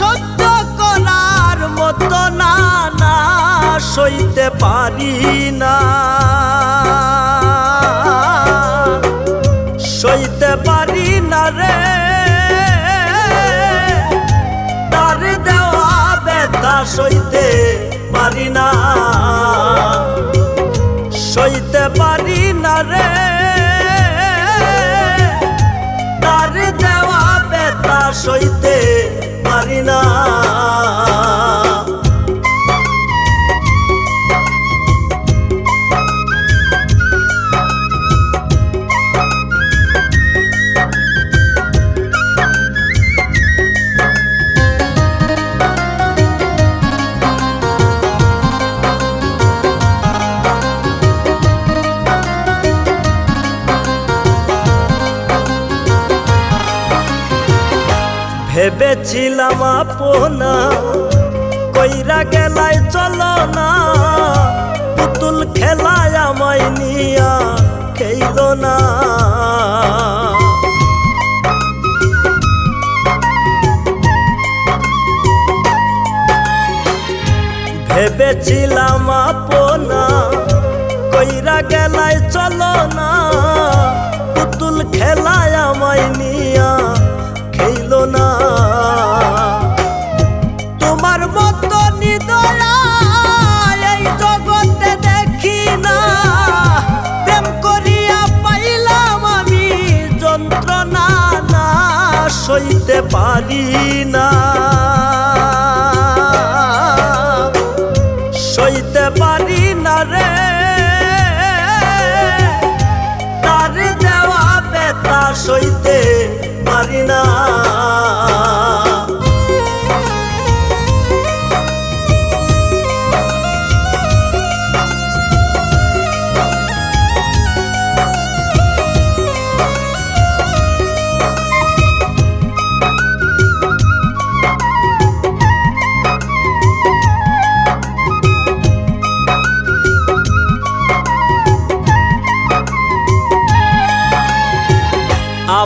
সহ্য করার মতো না না সইতে পারি না। সইতে পারি না রে। তার দেওয়া ব্যথা সইতে পারি না। সইতে পারি না রে। দেওয়া সইতে ভেবেছিলাম আপনা কইরা গেলাই চলো না। পুতুল খেলায় আমায় নিয়া খেইল না। ভেবেছিলাম আপনা কইরা গেলাই চলো না। পুতুল খেলায় আমায় নিয়া পারি না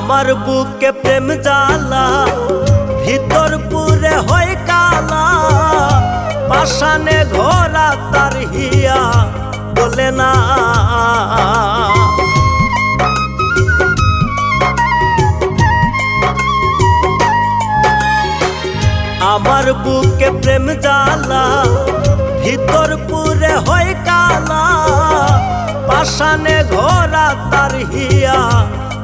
আমার বুকে প্রেম জ্বালা ভিতর পুরে হয় কালা। পাশানে ঘোরা তার হিয়া বলে না। আমার বুকে প্রেম জ্বালা ভিতর পুরে হয় কালা। পাশানে ঘোরা তার হিয়া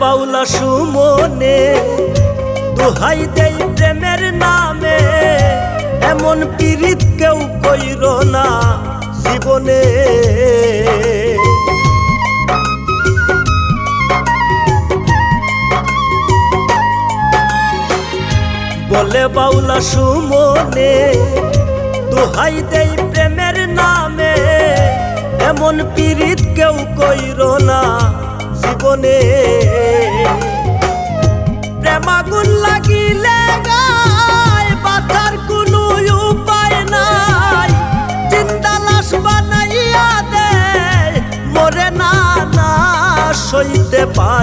বাউলা সুমনে, দুহাই দেই প্রেমের নামে। এমন পীড়িত কেউ কইর না জীবনে। বলে বাউলা সুমনে, দুহাই দেই প্রেমের নামে। এমন পীড়িত কেউ কইর না জীবনে।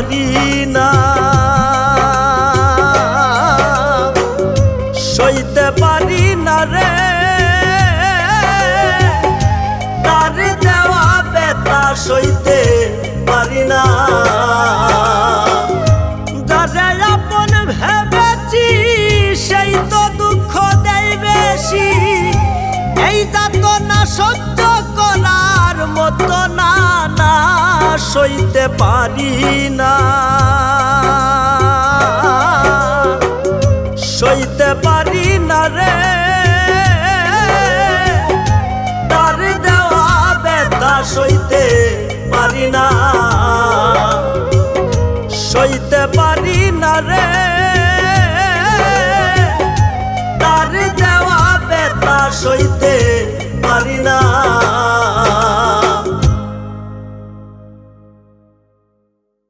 সইতে পারি না। সইতে পারি না রে। তার দেওয়া বেতা সইতে পারি না। আপন ভেবেছি, সেই তো দুঃখ দেয় বেশি। যাতনা সহ্য করার সইতে পারি না। সইতে পারি না রে। তার দেওয়া ব্যথা সইতে পারি না। সইতে পারি না রে। তার দেওয়া ব্যথা সইতে